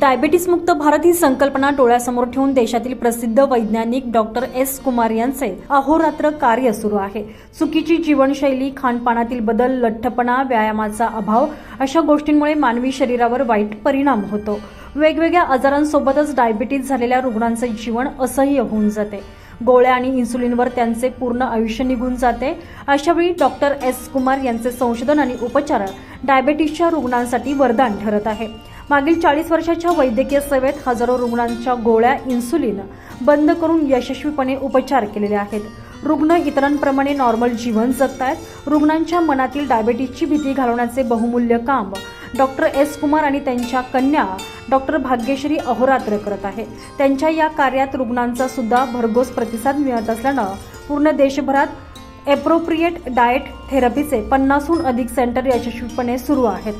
Diabetes मुक्त भारत ही संकल्पना डोळ्यासमोर ठेवून देशातील प्रसिद्ध वैज्ञानिक डॉक्टर एस कुमार यांचे अहोरात्र कार्य सुरू आहे. चुकीची जीवनशैली खानपानातील बदल लठ्ठपणा व्यायामाचा अभाव अशा गोष्टींमुळे मानवी शरीरावर वाईट परिणाम होतो. वेगवेगळ्या आजारांसोबतच डायबिटीस झालेल्या रुग्णांचे जीवन असह्य होऊन जाते. गोळ्या आणि इन्सुलिनवर त्यांचे पूर्ण आयुष्य निघून जाते. अशावेळी डॉक्टर एस कुमार यांचे संशोधन आणि उपचार डायबेटीसच्या रुग्णांसाठी वरदान ठरत आहे. मागील चाळीस वर्षाच्या वैद्यकीय सेवेत हजारो रुग्णांच्या गोळ्या इन्सुलिन बंद करून यशस्वीपणे उपचार केलेले आहेत. रुग्ण इतरांप्रमाणे नॉर्मल जीवन जगतायत. रुग्णांच्या मनातील डायबेटीसची भीती घालवण्याचे बहुमूल्य काम डॉक्टर एस. कुमार आणि त्यांच्या कन्या डॉक्टर भाग्यश्री अहोरात्र करत आहे. त्यांच्या या कार्यात रुग्णांचा सुद्धा भरघोस प्रतिसाद मिळत असल्यानं पूर्ण देशभरात एप्रोप्रिएट डाएट थेरपीचे पन्नासहून अधिक सेंटर यशस्वीपणे सुरू आहेत.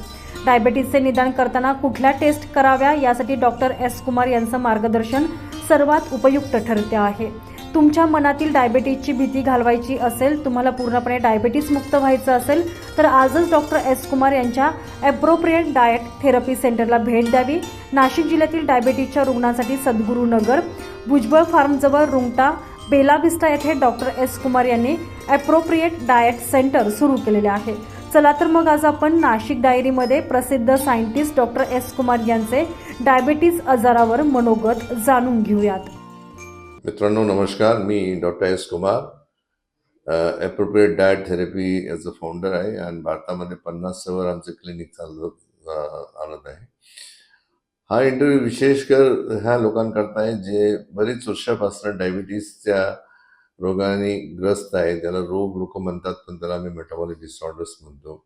डायबेटीसचे निदान करताना कुठल्या टेस्ट कराव्या यासाठी डॉक्टर एस कुमार यांचं मार्गदर्शन सर्वात उपयुक्त ठरते आहे. तुमच्या मनातील डायबेटीसची भीती घालवायची असेल तुम्हाला पूर्णपणे डायबेटीस मुक्त व्हायचं असेल तर आजच डॉक्टर एस कुमार यांच्या ॲप्रोप्रिएट डाएट थेरपी सेंटरला भेट द्यावी. नाशिक जिल्ह्यातील डायबेटीसच्या रुग्णांसाठी सद्गुरू नगर भुजबळ फार्मजवळ रुंगटा बेला विस्टा येथे डॉक्टर एस कुमार यांनी ॲप्रोप्रिएट डाएट सेंटर सुरू केलेले आहे. चला तर मग आज आपण नाशिक डायरीमध्ये प्रसिद्ध सायंटिस्ट डॉक्टर एस कुमार यांचे डायबिटीज आजारावर मनोगत जाणून घेऊयात. मित्रांनो नमस्कार. मी doctor S Kumar. Appropriate diet therapy याचं फाउंडर आहे आणि भारतामध्ये पन्नास सवर आमचे क्लिनिक चालत आणत आहे. हा इंटरव्ह्यू विशेषकर ह्या लोकांकरता आहे जे बरीच वर्षापासून डायबिटीसच्या रोगाने ग्रस्त आहे त्याला रोग लोक म्हणतात पण त्याला आम्ही मेटाबॉलिक डिसऑर्डर्स म्हणतो.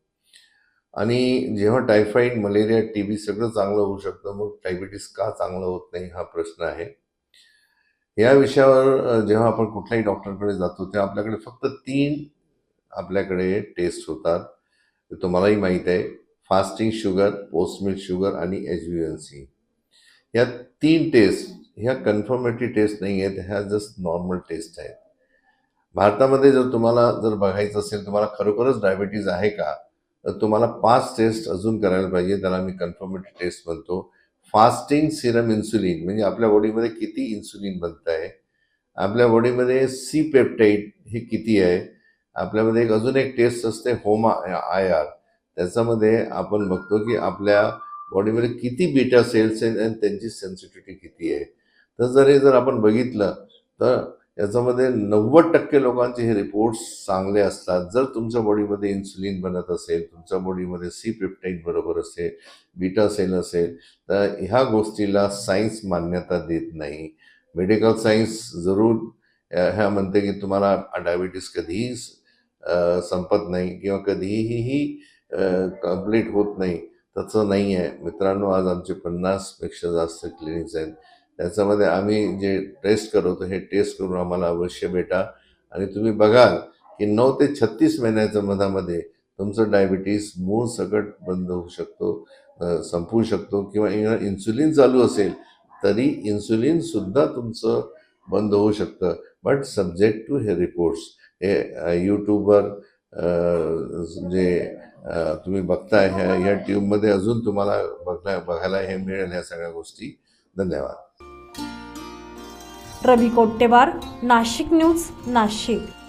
आणि जेव्हा टायफॉईड मलेरिया टी बी सगळं चांगलं होऊ शकतं मग डायबिटीस का चांगलं होत नाही हा प्रश्न आहे. या विषयावर जेव्हा आपण कुठल्याही डॉक्टरकडे जातो तेव्हा आपल्याकडे फक्त तीन आपल्याकडे टेस्ट होतात. तुम्हालाही माहीत आहे. Fasting sugar post milk sugar आणि एच बी एन सी या तीन टेस्ट ह्या कन्फर्मेटरी टेस्ट नाही आहेत ह्या जस्ट नॉर्मल टेस्ट आहेत. भारतामध्ये जर तुम्हाला जर बघायचं असेल तुम्हाला खरोखरच डायबिटीज आहे का? तर तुम्हाला पाच टेस्ट अजून करायला पाहिजे त्याला मी कन्फर्मेटरी टेस्ट म्हणतो. फास्टिंग सिरम इन्सुलिन म्हणजे आपल्या बॉडीमध्ये किती इन्सुलिन बनत आहे आपल्या बॉडीमध्ये सी पेप्टाईट हे किती आहे? आपल्यामध्ये एक अजून एक टेस्ट असते होमा आय आर. त्याच्यामध्ये आपण बघतो की आपल्या बॉडीमध्ये किती बीटा सेल्स आहेत आणि त्यांची सेन्सिटिव्हिटी किती आहे. तर जर हे जर आपण बघितलं तर याच्यामध्ये नव्वद टक्के लोकांचे हे रिपोर्ट्स चांगले असतात. जर तुमच्या बॉडीमध्ये इन्सुलिन बनत असेल तुमच्या बॉडीमध्ये सी पेप्टाईड बरोबर असेल बीटा सेल असेल तर ह्या गोष्टीला सायन्स मान्यता देत नाही. मेडिकल सायन्स जरूर ह्या म्हणते की तुम्हाला डायबिटीस कधीही संपत नाही किंवा कधीही कंप्लीट होत नाही. तसं नाही आहे मित्रांनो आज आमचे पन्नासपेक्षा जास्त क्लिनिक्स आहेत. त्याच्यामध्ये आम्ही जे टेस्ट करवतो हे टेस्ट करून आम्हाला अवश्य भेटा. आणि तुम्ही बघाल की नऊ ते छत्तीस महिन्याच्या मधामध्ये तुमचं डायबिटीस मूळ सकट बंद होऊ शकतो संपू शकतो किंवा इन्सुलिन चालू असेल तरी इन्सुलिनसुद्धा तुमचं बंद होऊ शकतं. बट सब्जेक्ट टू हे रिपोर्ट्स हे यूट्यूबवर जे तुम्ही बघताय ह्या या ट्यूबमध्ये अजून तुम्हाला बघाय बघायला हे मिळेल ह्या सगळ्या गोष्टी. धन्यवाद. रवी कोट्टेवार नाशिक न्यूज नाशिक.